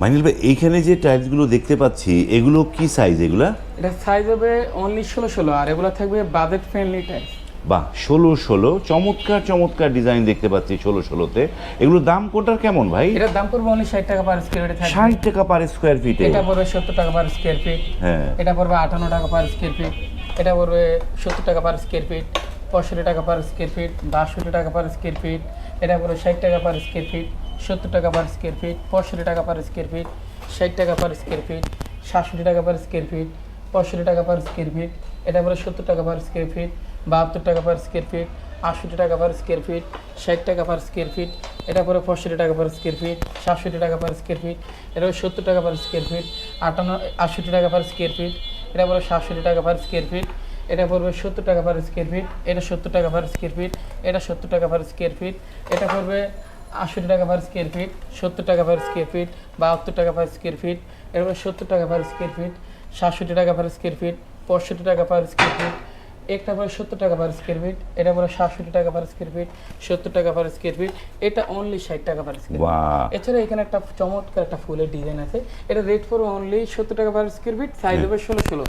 মাইনুল ভাই এইখানে যে টাইলসগুলো দেখতে পাচ্ছি এগুলো কি সাইজ এগুলা? এটা সাইজ হবে অনলি ষোলো ষোলো আর এগুলো থাকবে বাজেট ফ্রেন্ডলি টাইপ বাহ ষোলো ষোলো চমৎকার চমৎকার ডিজাইন দেখতে পাচ্ছি ষোলো ষোলোতে। এগুলোর দাম কোনটার কেমন ভাই? এটার দাম পড়বে অনলি ষাট টাকা পার স্কোয়ার ফিটে ষাট টাকা পার স্কোয়ার ফিটে এটা পড়বে সত্তর টাকা পার স্কোয়ার ফিট হ্যাঁ। এটা পড়বে আটান্ন টাকা পার স্কোয়ার ফিট এটা পড়বে সত্তর টাকা পার স্কোয়ার ফিট পঁয়ষট্টি টাকা পার স্কোয়ার ফিট বাষট্টি টাকা পার স্কোয়ার ফিট এটা পড়বে ষাট টাকা পার স্কোয়ার ফিট সত্তর টাকা পার স্কোয়ার ফিট পঁয়ষট্টি টাকা পার স্কোয়ার ফিট ষাট টাকা পার স্কোয়ার ফিট সাতষট্টি টাকা পার স্কোয়ার ফিট পঁয়ষট্টি টাকা পার স্কোয়ার ফিট এটা পড়বে সত্তর টাকা পার স্কোয়ার ফিট বাহাত্তর টাকা পার স্কোয়ার ফিট আটষট্টি টাকা পার স্কোয়ার ফিট ষাট টাকা পার স্কোয়ার ফিট এটা পরে পঁয়ষট্টি টাকা পার স্কোয়ার ফিট সাতষট্টি টাকা পার স্কোয়ার ফিট এটা পরে সত্তর টাকা পার স্কোয়ার ফিট আটান্ন আটষট্টি টাকা পার স্কোয়ার ফিট এটা পরে সাতষট্টি টাকা পার স্কোয়ার ফিট এটা পড়বে সত্তর টাকা পার স্কোয়ার ফিট এটা সত্তর টাকা পার স্কোয়ার ফিট এটা সত্তর টাকা পার স্কোয়ার ফিট এটা পড়বে আটষট্টি টাকা পার স্কোয়ার ফিট সত্তর টাকা পার স্কোয়ার ফিট বাহাত্তর টাকা পার স্কোয়ার ফিট এরপরে সত্তর টাকা পার স্কোয়ার ফিট সাতষট্টি টাকা পার স্কোয়ার ফিট পঁয়ষট্টি টাকা পার স্কোয়ার ফিট একটা পরে সত্তর টাকা পার স্কোয়ার ফিট এটা পরে সাতষট্টি টাকা পার স্কোয়ার ফিট সত্তর টাকা পার স্কোয়ার ফিট এটা অনলি ষাট টাকা পার স্কোয়ার বাহ এছাড়া এখানে একটা চমৎকার একটা ফুলের ডিজাইন আছে এটা রেট পড়বে অনলি সত্তর টাকা পার স্কোয়ার ফিট সাইজ হবে ষোলো ষোলো